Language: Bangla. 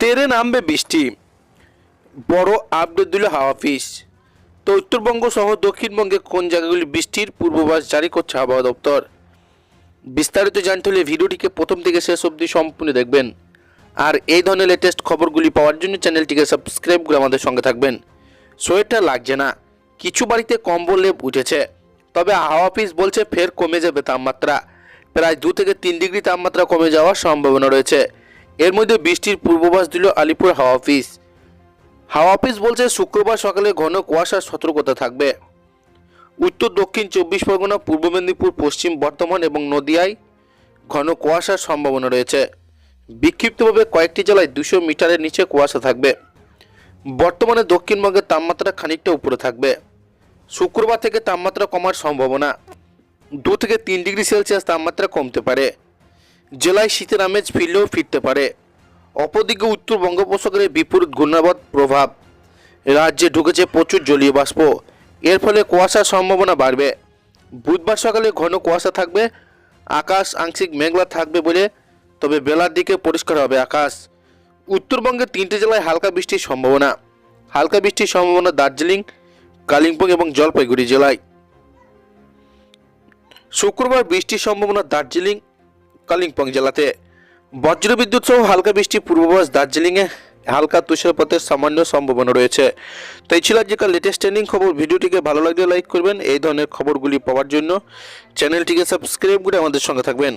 ফেরে নামবে বৃষ্টি। বড় আপডেট দিল হাওয়া অফিস তো উত্তরবঙ্গ সহ দক্ষিণবঙ্গে কোন জায়গাগুলি বৃষ্টির পূর্বাভাস জারি করছে আবহাওয়া দপ্তর? বিস্তারিত জানতে হলে ভিডিওটিকে প্রথম থেকে শেষ অবধি সম্পূর্ণ দেখবেন। আর এই ধরনের লেটেস্ট খবরগুলি পাওয়ার জন্য চ্যানেলটিকে সাবস্ক্রাইব করে আমাদের সঙ্গে থাকবেন। সোয়েটার লাগছে না। কিছু বাড়িতে কম্বল লেপ উঠেছে। তবে হাওয়া অফিস বলছে ফের কমে যাবে তাপমাত্রা। প্রায় দু থেকে তিন ডিগ্রি তাপমাত্রা কমে যাওয়ার সম্ভাবনা রয়েছে। এর মধ্যে বৃষ্টির পূর্বাভাস দিল আলিপুর হাওয়া অফিস। হাওয়া অফিস বলছে শুক্রবার সকালে ঘন কুয়াশার সতর্কতা থাকবে। উত্তর, দক্ষিণ, চব্বিশ পরগনা, পূর্ব মেদিনীপুর, পশ্চিম বর্ধমান এবং নদিয়ায় ঘন কুয়াশার সম্ভাবনা রয়েছে। বিক্ষিপ্তভাবে কয়েকটি জেলায় দুশো মিটারের নিচে কুয়াশা থাকবে। বর্তমানে দক্ষিণবঙ্গের তাপমাত্রা খানিকটা উপরে থাকবে। শুক্রবার থেকে তাপমাত্রা কমার সম্ভাবনা। দু থেকে তিন ডিগ্রি সেলসিয়াস তাপমাত্রা কমতে পারে। জেলায় শীতের আমেজ ফিরলেও ফিরতে পারে। অপরদিকে উত্তর বঙ্গোপসাগরে বিপরীত ঘূর্ণাবত প্রভাব। রাজ্যে ঢুকেছে প্রচুর জলীয় বাষ্প। এর ফলে কুয়াশার সম্ভাবনা বাড়বে। বুধবার সকালে ঘন কুয়াশা থাকবে। আকাশ আংশিক মেঘলা থাকবে বলে, তবে বেলার দিকে পরিষ্কার হবে আকাশ। উত্তরবঙ্গের তিনটি জেলায় হালকা বৃষ্টির সম্ভাবনা। হালকা বৃষ্টির সম্ভাবনা দার্জিলিং, কালিম্পং এবং জলপাইগুড়ি জেলায়। শুক্রবার বৃষ্টির সম্ভাবনা দার্জিলিং কালিম্পং জেলাতে বজ্রবিদ্যুৎ সহ হালকা বৃষ্টি পূর্বাভাস দার্জিলিংয়ে হালকা তুষারপাতের সামান্য সম্ভাবনা রয়েছে। তো এই ছিল আজকের লেটেস্ট ট্রেন্ডিং খবর। ভিডিওটিকে ভালো লাগলে লাইক করবেন। এই ধরনের খবরগুলি পাওয়ার জন্য চ্যানেলটিকে সাবস্ক্রাইব করে আমাদের সঙ্গে থাকবেন।